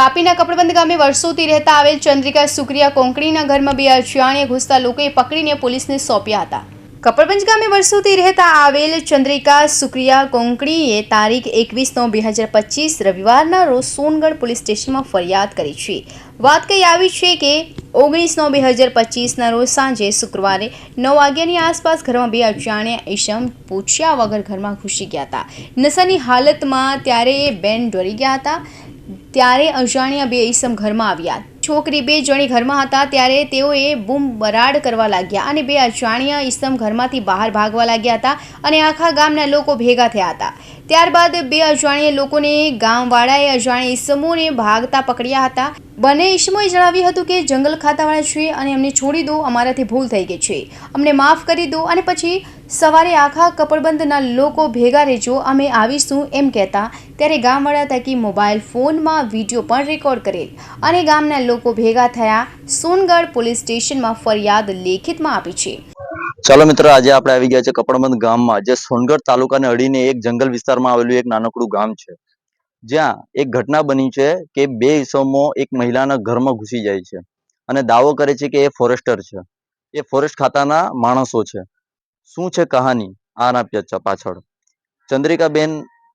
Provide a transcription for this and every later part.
તાપીના કપડબંધ ગામે વર્ષોથી રહેતા આવેલ ચંદ્રિકા સુક્રિયા કોંકણીના ઘરમાં બે અજાણ્યા ઘૂસતા લોકોએ પકડીને પોલીસને સોંપ્યા હતા. કપડબંજ ગામે વર્ષોથી રહેતા આવેલ ચંદ્રિકા સુક્રિયા કોંકણીએ તારીખ એકવીસ નવ બે હજાર પચીસ રવિવારના રોજ સોનગઢ પોલીસ સ્ટેશનમાં ફરિયાદ કરી છે. વાત કહી આવી છે કે ઓગણીસ નવ બે હજાર પચીસના રોજ સાંજે શુક્રવારે નવ વાગ્યાની આસપાસ ઘરમાં બે અજાણ્યા ઈશમ પૂછ્યા વગર ઘરમાં ઘૂસી ગયા હતા. નશાની હાલતમાં ત્યારે બેન ડરી ગયા હતા. ત્યારે અજાણ્યા બે ઈસમ ઘરમાં આવ્યા. છોકરી બે જણી ઘરમાં હતા ત્યારે તેઓએ બૂમ બરાડ કરવા લાગ્યા અને બે અજાણ્યા ઈસમ ઘરમાંથી બહાર ભાગવા લાગ્યા હતા અને આખા ગામના લોકો ભેગા થયા હતા. ત્યારબાદ બે અજાણ્યા લોકોને ગામવાળાએ અજાણ્યા ઈસમોને ભાગતા પકડ્યા હતા. બંને ઈસમોએ જણાવ્યું હતું કે, જંગલ ખાતાવાળા છે અને અમને છોડી દો, અમારાથી ભૂલ થઈ ગઈ છે. અમને માફ કરી દો અને પછી સવારે આખા કપડબંધના લોકો ભેગા રહેજો, અમે આવીશું એમ કહેતા. ત્યારે ગામવાળા થકી મોબાઈલ ફોનમાં વીડિયો પણ રેકોર્ડ કરેલ. અને ગામના લોકો ભેગા થયા સોનગઢ પોલીસ સ્ટેશનમાં ફરિયાદ લેખિતમાં આપી છે. ચાલો મિત્રો, આજે આપણે આવી ગયા છે કપડબંધ ગામમાં, જે સોનગઢ તાલુકાને અડીને એક જંગલ વિસ્તારમાં આવેલું એક નાનકડું ગામ છે. જ્યાં એક ઘટના બની છે કે બે ઈસમો એક મહિલાના ઘરમાં ઘૂસી જાય છે. અને દાવો કરે છે કે એ ફોરેસ્ટર છે. એ ફોરેસ્ટ ખાતાના માણસો છે. શું છે કહાની? આના પછ- પાછળ. ચંદ્રિકાબેન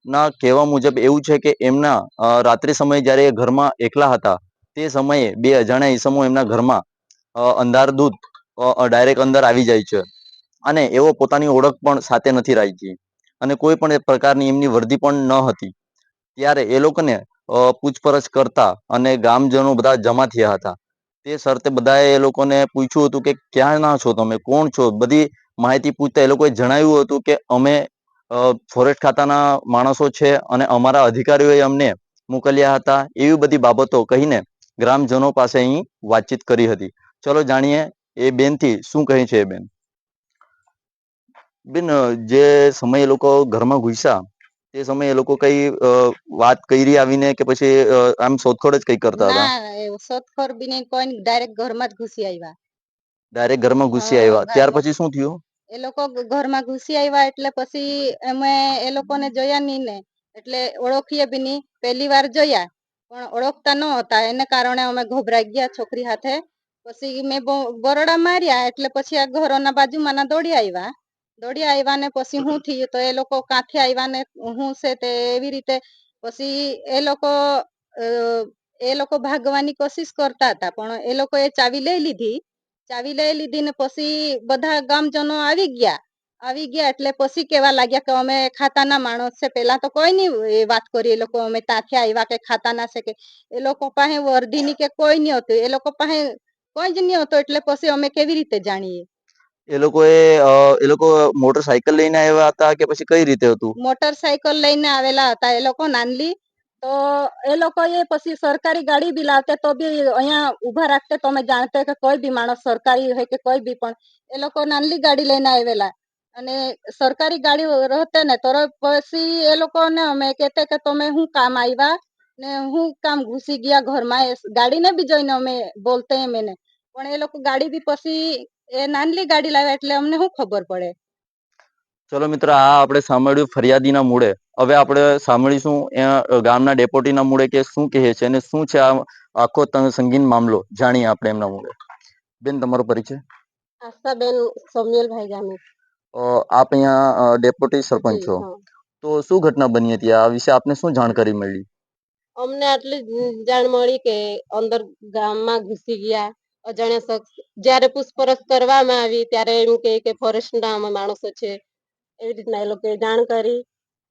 ના કહેવા મુજબ એવું છે કે એમના રાત્રિ સમયે જ્યારે એ ઘરમાં એકલા હતા, તે સમયે બે અજાણ્યા ઈસમો એમના ઘરમાં અંધારદૂત ડાયરેક્ટ અંદર આવી જાય છે. અને એવો પોતાની ઓળખ પણ સાથે નથી રાખી. અને કોઈ પણ પ્રકારની એમની વર્દી પણ ન હતી. ત્યારે એ લોકોને પૂછપરછ કરતા અને ગામજનો બધા જમા થયા હતા. તે શરતે બધાએ એ લોકોને પૂછ્યું હતું કે ક્યાં ના છો તમે? કોણ છો? બધી માહિતી પૂછતા એ લોકોએ જણાવ્યું હતું કે અમે ફોરેસ્ટ ખાતાના માણસો છે અને અમારા અધિકારીઓએ અમને મોકલ્યા હતા. એવી બધી બાબતો કહીને ગ્રામજનો પાસે અહીં વાતચીત કરી હતી. ચલો જાણીએ એ બેનથી શું કહે છે એ બેન? બેન જે સમયે એ લોકો ઘરમાં ઘૂસ્યા તે સમયે એ લોકો કઈ વાત કરી આવીને કે પછી આમ શોધખોળ જ કઈ કરતા હતા? શોધખોળ બી નહીં કોઈ ડાયરેક્ટ ઘરમાં જ ઘુસી આવ્યા. ડાયરેક્ટ ઘરમાં ઘૂસી આવ્યા. ત્યાર પછી શું થયું? એ લોકો ઘરમાં ઘુસી આવ્યા એટલે પછી અમે એ લોકોને જોયા નહીં ને. એટલે ઓળખીએ બી નહીં. પહેલી વાર જોયા, પણ ઓળખતા ન હતા. એને કારણે અમે ગભરાઈ ગયા છોકરી હાથે. પછી મેં બરોડા માર્યા એટલે પછી આ ઘરોના બાજુમાં ના દોડી આવ્યા. દોડી આવ્યા ને પછી હું થયું તો એ લોકો કાંઠે આવ્યા ને હું છે તે એવી રીતે પછી એ લોકો એ લોકો ભાગવાની કોશિશ કરતા હતા. પણ એ લોકોએ ચાવી લઈ લીધી. ચાવી લઈ લીધી ને પછી બધા ગામજનો આવી ગયા. આવી ગયા એટલે પછી કેવા લાગ્યા કે અમે ખાતાના માણસ છે. પેલા તો કોઈ ની એ વાત કરી. એ લોકો અમે ત્યાંથી આવ્યા કે ખાતાના છે કે એ લોકો પાસે વર્દીની કે કોઈ નહીં હતું. એ લોકો પાસે કોઈ જ નહીં હતું એટલે પછી અમે કેવી રીતે જાણીએ? એ લોકો એ એ લોકો મોટરસાયકલ લઈને આવ્યા હતા કે પછી કઈ રીતે હતું? મોટરસાયકલ લઈને આવેલા હતા. એ લોકો નાનલી તો એ લોકો એ પછી સરકારી ગાડી બી લાવતે તો બી અહીંયા ઊભા રાખતે તો અમે જાણતે કે કોઈ બી માણસ સરકારી હોય કે કોઈ બી પણ, એ લોકો નાનલી ગાડી લઈને આવેલા. અને સરકારી ગાડી રહેતે ને તો પછી એ લોકોને અમે કહેતે કે તમે હું કામ આવ્યા ને હું કામ ઘૂસી ગયા ઘરમાં એ ગાડીને બી જોઈને અમે બોલતે એમ એને. પણ એ લોકો ગાડી બી પછી એ નાનલી ગાડી લાવ્યા એટલે અમને શું ખબર પડે? ચલો મિત્ર આ આપણે સાંભળ્યું ફરિયાદીના મૂળે. હવે આપણે સાંભળીશું ગામના ડેપોટીના મૂળે કે શું કહે છે અને શું છે આ આખો સંગીન મામલો જાણીએ આપણે એમના મૂળે. બેન તમારો પરિચય? આશાબેન સૌમ્યલભાઈ ગામી આપ અહીંયા ડેપોટી સરપંચ છો. તો શું ઘટના બની હતી? આ વિશે આપને શું જાણકારી મળી? અમને આટલી જાણ મળી કે અંદર ગામમાં ઘૂસી ગયા. અજાણ્યા શખ્સ જ્યારે પૂછપરછ કરવામાં આવી ત્યારે એમ કે ફોરેસ્ટના ના માણસો છે. એવી રીતના એ લોકોએ જાણ કરી.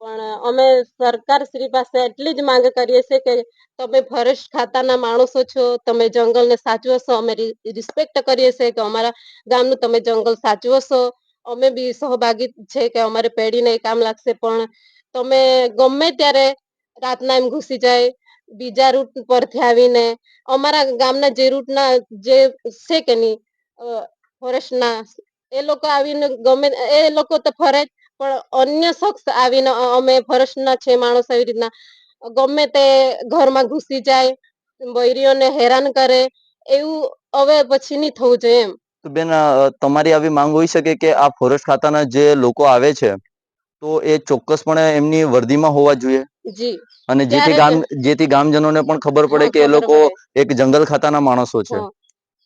પણ અમે સરકાર શ્રી પાસે એટલી જ માંગ કરીએ છીએ કે તમે ફોરેસ્ટ ખાતાના માણસો છો, તમે જંગલને સાચવો છો, અમે રિસ્પેક્ટ કરીએ છીએ કે અમારા ગામનું તમે જંગલ સાચવો છો. અમે બી સહભાગી છે કે અમારે પેઢીને કામ લાગશે, પણ તમે ગમે ત્યારે રાતના એમ ઘૂસી જાય, બીજા રૂટ પરથી આવીને, અમારા ગામના જે રૂટના જે છે કે નહીં ફોરેસ્ટના એ લોકો આવીને ગમે એ લોકો તો ફરે જ પણ અન્ય શખ્સ આવીને અમે અમે ના છે માણસ આવી રીતના ગમે તે ઘરમાં ઘૂસી જાય બૈરીઓને હેરાન કરે એવું હવે પછી નહીં થવું જોઈએ એમ. તો બેન તમારી આવી માંગ હોઈ શકે કે આ ફોરેસ્ટ ખાતાના જે લોકો આવે છે તો એ ચોક્કસપણે એમની વર્દીમાં હોવા જોઈએ? જી. અને જેથી ગામ જેથી ગામજનોને પણ ખબર પડે કે એ લોકો એક જંગલ ખાતાના માણસો છે.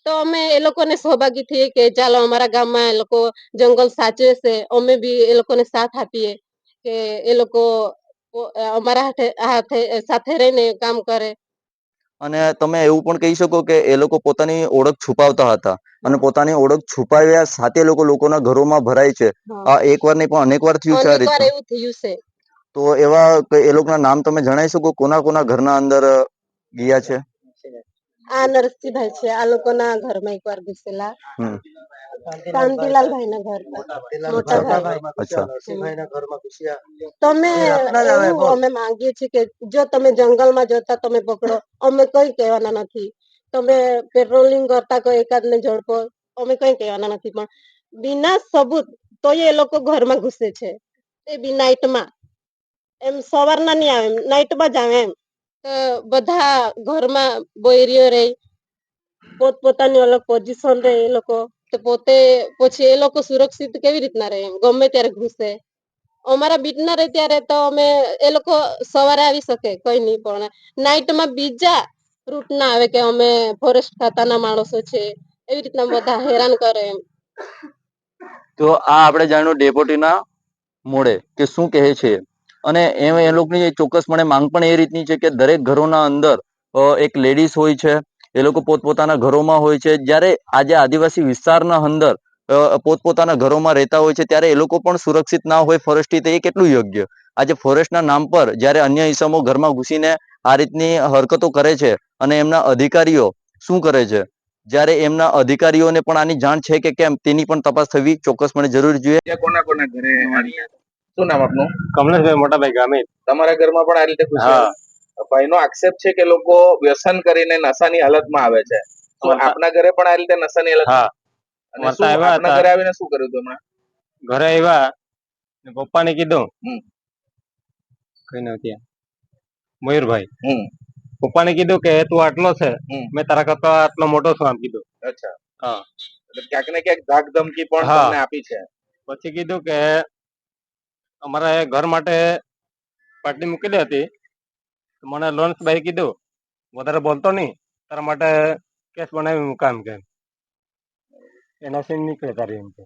તો અમે એ લોકોને સહભાગી થઈએ કે ચાલો અમારા ગામમાં એ લોકો જંગલ સાચવે છે અમે બી એ લોકોને સાથ આપીએ કે એ લોકો અમારા હાથે સાથે રહીને કામ કરે. અને તમે એવું પણ કહી શકો કે એ લોકો પોતાની ઓળખ છુપાવતા હતા અને પોતાની ઓળખ છુપાવ્યા સાથે લોકો લોકોના ઘરોમાં ભરાય છે. આ એક વાર નહીં પણ અનેક વાર થયું છે આ છે. તો એવા એ લોકોના નામ તમે જણાવી શકો? કોના કોના ઘરના અંદર ગયા છે? આ નરસિંહભાઈ છે આ લોકોના ઘરમાં એકવાર ઘુસેલા હમ કાંતિલાલભાઈ ના ઘર મોટા ભાઈ અચ્છા તમે એવું અમે માંગીએ છીએ કે જો તમે જંગલમાં જતા તમે પકડો અમે કઈ કહેવાના નથી તમે પેટ્રોલિંગ કરતા કોઈ એકાદ ને ઝડપો અમે કઈ કહેવાના નથી પણ બિના સબૂત તોય એ લોકો ઘરમાં ઘુસે છે એ બી નાઇટમાં એમ સવારના નહીં આવે નાઇટમાં જ આવે એમ તો બધા ઘરમાં બોયરીઓ રહી પોતપોતાની અલગ પોઝિશન રહે એ લોકો. તો પોતે પછી એ લોકો સુરક્ષિત કેવી રીતના રહે ગમે ત્યારે ઘુસે. અમારા બીટના રહે ત્યારે તો અમે એ લોકો સવારે આવી શકે, કઈ નહીં. પણ નાઇટમાં બીજા રૂટ ના આવે કે અમે ફોરેસ્ટ ખાતાના માણસો છે, એવી રીતના બધા હેરાન કરે એમ. તો આ આપણે જાણ્યું ડેપોટીના મોડે કે શું કહે છે? અને એમ એ લોકોની ચોક્કસપણે માંગ પણ એ રીતની છે કે દરેક ઘરોના અંદર એક લેડીઝ હોય છે, એ લોકો પોતપોતાના ઘરોમાં હોય છે. જ્યારે આજે આદિવાસી વિસ્તારના અંદર પોતપોતાના ઘરોમાં રહેતા હોય છે, ત્યારે એ લોકો પણ સુરક્ષિત ના હોય ફોરેસ્ટથી તે એ કેટલું યોગ્ય? આજે ફોરેસ્ટના નામ પર જ્યારે અન્ય ઈસમો ઘરમાં ઘૂસીને આ રીતની હરકતો કરે છે અને એમના અધિકારીઓ શું કરે છે? જ્યારે એમના અધિકારીઓને પણ આની જાણ છે કે કેમ, તેની પણ તપાસ થવી ચોક્કસપણે જરૂરી જોઈએ. કોના કોના ઘરે? શું નામ આપનું? કમલેશભાઈ મોટાભાઈ ગામે તમારા ઘરમાં પણ આ રીતે હા. ભાઈનો આક્ષેપ છે કે લોકો વ્યસન કરીને નશાની હાલતમાં આવે છે. તો આપના ઘરે પણ આ રીતે નશાની હાલત અને શું આપના ઘરે આવીને શું કર્યું તમે ઘરે આવ્યા ને પપ્પાને કીધું. કઈ નથી મયુરભાઈ. પપ્પાને કીધું કે તું આટલો છે. મેં તારા કરતા આટલો મોટો છું આમ કીધું. અચ્છા. હા. એટલે ક્યાંક ને ક્યાંક ધાક ધમકી પણ તમને આપી છે. પછી કીધું કે અમારા એ ઘર માટે પાટલી મૂકેલી હતી. તો મને લોન્સભાઈ કીધું વધારે બોલતો નહીં તારા માટે કેસ બનાવી મૂકા એમ કે એના સીન નીકળે તારી એમ કે.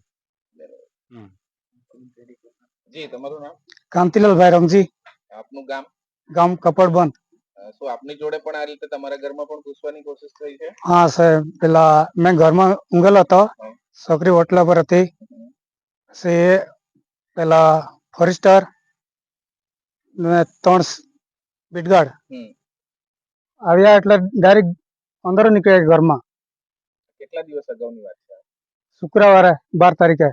જી તમારું નામ? કાંતિલાલભાઈ રમજી. આપનું ગામ? ગામ કપડબંધ. અ, શું આપની જોડે પણ આ રીતે તમારા ઘરમાં પણ ઘૂસવાની કોશિશ થઈ છે? હા સાહેબ. પેલા મેં ઘરમાં ઊંઘેલો હતો. છોકરી ઓટલા પર હતી. પછી એ પેલા ફોરેસ્ટર ને ત્રણ બીટગાર્ડ. આવ્યા એટલે ડાયરેક્ટ અંદર નીકળ્યા ઘરમાં. કેટલા દિવસ અગાઉની વાત છે? શુક્રવારે બાર તારીખે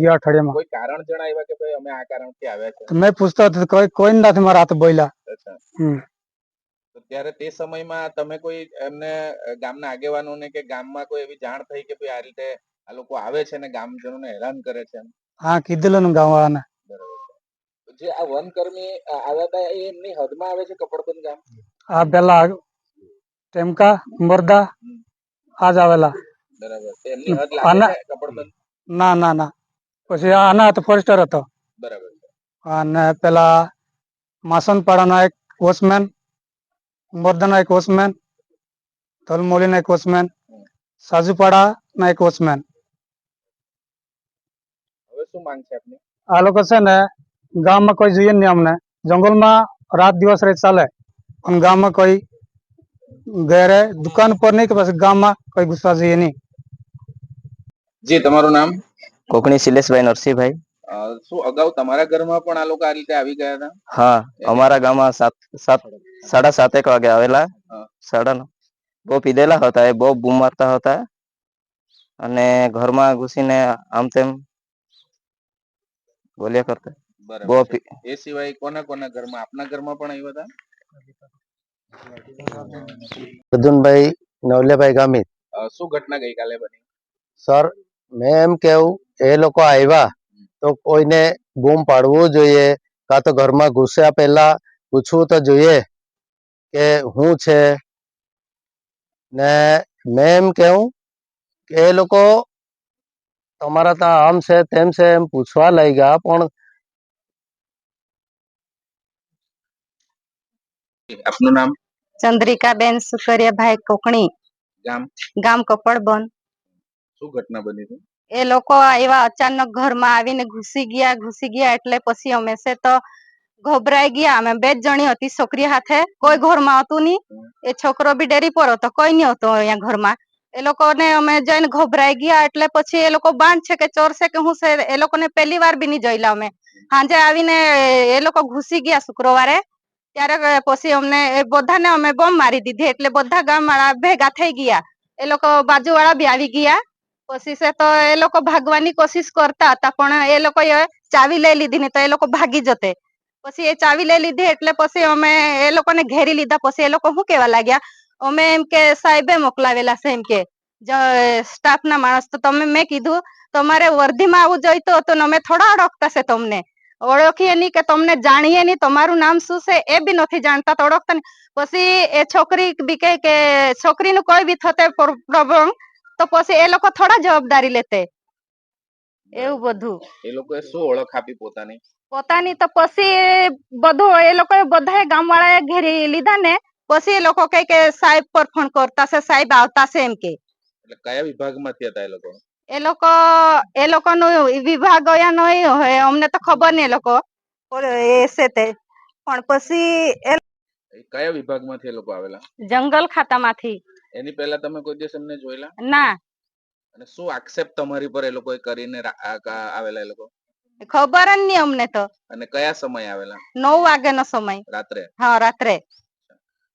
ગયા અઠવાડિયામાં. કોઈ કારણ જણાવ્યા કે ભાઈ અમે આ કારણથી આવ્યા છે? મેં પૂછતો હતો કોઈ કોઈ નથી મારા હાથ બોલ્યા. ત્યારે તે સમયમાં તમે કોઈ એમને ગામના આગેવાનોને કે ગામમાં કોઈ એવી જાણ થઈ કે ભાઈ આ રીતે આ લોકો આવે છે ને ગામજનોને હેરાન કરે છે હા કીધેલું ગામવાળાને. જે આ વનકર્મી આવ્યા હતા એમની હદમાં આવે છે કપડબંધ ગામ? આ પેલા ટેમકા ઉમરદા આજ આવેલા. બરાબર. એમની હદ લાગે કપડબંધ ના ના ના. પછી આના હતો ફોરેસ્ટર હતો. બરાબર. અને પેલા માસનપાડાના એક વોચમેન ઉમરદાના એક વોચમેન તલમોલીના એક વોચમેન સાજુપાડાના એક વોચમેન હવે શું માંગ છે આપની? આ લોકો છે ને ગામમાં કોઈ જોઈએ નહીં અમને. જંગલમાં રાત દિવસ રહે ચાલે. પણ ગામમાં કોઈ ઘરે દુકાન પર નહીં કે પછી ગામમાં કોઈ ગુસ્સા જોઈએ નહીં. જી તમારું નામ? કોકણી શિલેષભાઈ નરસિંહભાઈ. શું અગાઉ તમારા ઘરમાં પણ આ લોકો આ રીતે આવી ગયા હતા? હા અમારા ગામમાં સાત સાત સાડા સાતેક વાગે આવેલા. સાડા બહુ પીધેલા હતા એ બહુ બૂમ મારતા હતા. અને ઘરમાં ઘૂસીને આમ તેમ બોલ્યા કરતા. બરાબર એ સિવાય કોના કોના ઘરમાં? આપના ઘરમાં પણ આવ્યા હતા? અર્જુનભાઈ નવલેભાઈ ગામિત. શું ઘટના ગઈકાલે બની? સર મેં એમ કેવું એ લોકો આવ્યા તો કોઈને બૂમ પાડવું જોઈએ કાં તો ઘરમાં ઘૂસ્યા પહેલા પૂછવું તો જોઈએ કે હું છે? ને મેં એમ કેવું કે એ લોકો તમારા ત્યાં આમ છે તેમ છે એમ પૂછવા લઈ ગયા પણ આપનું નામ? ચંદ્રિકાબેન સુકરિયાભાઈ કોકણી. ગામ? ગામ કપડબન. શું ઘટના બની હતી? એ લોકો એવા અચાનક ઘરમાં આવીને ઘૂસી ગયા ઘૂસી ગયા એટલે પછી અમે છે તો ગભરાઈ ગયા. અમે બે જ જણી હતી છોકરી હાથે કોઈ ઘરમાં હતું નહીં. એ છોકરો બી ડેરી પર હતો કોઈ નહીં હતો અહીંયા ઘરમાં. એ લોકોને અમે જઈને ગભરાઈ ગયા એટલે પછી એ લોકો બાંધ છે કે ચોર છે કે હું છે એ લોકોને પહેલી વાર બી નહીં જોયેલા અમે. સાંજે આવીને એ લોકો ઘૂસી ગયા શુક્રવારે. ત્યારે પછી અમને બધાને અમે બોમ્બ મારી દીધી. એટલે બધા ગામ વાળા ભેગા થઈ ગયા. એ લોકો બાજુ વાળા બી આવી ગયા. પછી છે તો એ લોકો ભાગવાની કોશિશ કરતા હતા, પણ એ લોકોએ ચાવી લઈ લીધી ને તો એ લોકો ભાગી જતે. પછી એ ચાવી લઈ લીધી એટલે પછી અમે એ લોકોને ઘેરી લીધા. પછી એ લોકો શું કેવા લાગ્યા? અમે એમ કે, સાહેબે મોકલાવેલા છે એમ કે સ્ટાફ ના માણસ. તો તમે મેં કીધું, તમારે વર્ધીમાં આવું જોઈતું હતું ને અમે થોડા અડકતા છે તમને. ઓળખીએ નહીં કે તમને જાણીએ નહીં તમારું નામ શું છે એ બી નથી જાણતા તો ઓળખતા પછી એ છોકરી બી કહે કે છોકરીનું કોઈ બી થતે પ્રોબ્લેમ તો પછી એ લોકો થોડા જવાબદારી લેતે. એવું બધું. એ લોકોએ શું ઓળખ આપી પોતાની? પોતાની તો પછી બધું એ લોકોએ બધા ગામ વાળાએ ઘેરી લીધા ને પછી એ લોકો કહે કે સાહેબ પર ફોન કરતા છે સાહેબ આવતા છે એમ કે. એટલે કયા વિભાગમાંથી હતા એ લોકો? એ લોકો એ લોકોનું વિભાગ ગયા નહીં હોય અમને તો ખબર નહીં એ લોકો. એ છે તે. પણ પછી એ કયા વિભાગમાંથી એ લોકો આવેલા? જંગલ ખાતામાંથી. એની પહેલા તમે કોઈ દિવસ એમને જોયેલા? ના. અને શું આક્ષેપ તમારી પર એ લોકોએ કરીને આવેલા એ લોકો? ખબર જ નહીં અમને તો. અને કયા સમય આવેલા? નવ વાગ્યાનો સમય. રાત્રે? હા રાત્રે.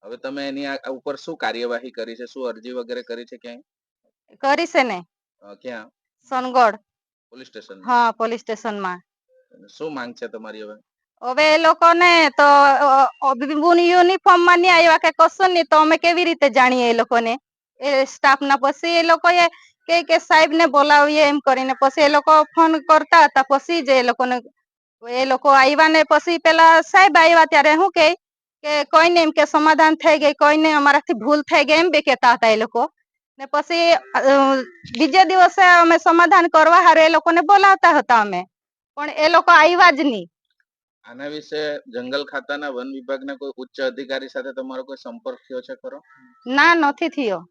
હવે તમે એની ઉપર શું કાર્યવાહી કરી છે? શું અરજી વગેરે કરી છે ક્યાંય? કરી છે ને. ક્યાં? સોનગઢ. પોલીસ સ્ટેશન હા પોલીસ સ્ટેશનમાં. શું માંગ છે તમારી હવે? હવે એ લોકોને તો યુનિફોર્મમાં નહીં આવ્યા કે કશું નહીં તો અમે કેવી રીતે જાણીએ એ લોકોને? એ સ્ટાફ ના પછી એ લોકોએ કે કે સાહેબ ને બોલાવીએ એમ કરીને. પછી એ લોકો ફોન કરતા હતા પછી જ એ લોકોને એ લોકો આવ્યા ને પછી પેલા સાહેબ આવ્યા ત્યારે શું કે કે કોઈને એમ કે સમાધાન થઈ ગઈ કોઈને અમારાથી ભૂલ થઈ ગઈ એમ બે કહેતા હતા એ લોકો. ને પછી બીજા દિવસે અમે સમાધાન કરવા હારે એ લોકોને બોલાવતા હતા અમે. પણ એ લોકો આવ્યા જ નહીં આના વિશે જંગલ ખાતાના વન વિભાગના કોઈ ઉચ્ચ અધિકારી સાથે તમારો કોઈ સંપર્ક થયો છે ખરો? ના નથી થયો.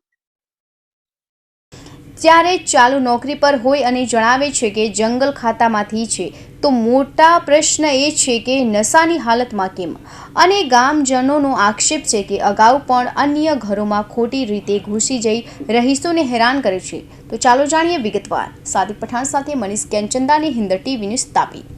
ત્યારે ચાલુ નોકરી પર હોય અને જણાવે છે કે જંગલ ખાતામાંથી છે, તો મોટા પ્રશ્ન એ છે કે નશાની હાલતમાં કેમ? અને ગામજનોનો આક્ષેપ છે કે અગાઉ પણ અન્ય ઘરોમાં ખોટી રીતે ઘૂસી જઈ રહીશોને હેરાન કરે છે. તો ચાલો જાણીએ વિગતવાર. સાદિક પઠાણ સાથે મનીષ કેનચંદાની હિન્દ ટીવી ન્યૂઝ તાપી.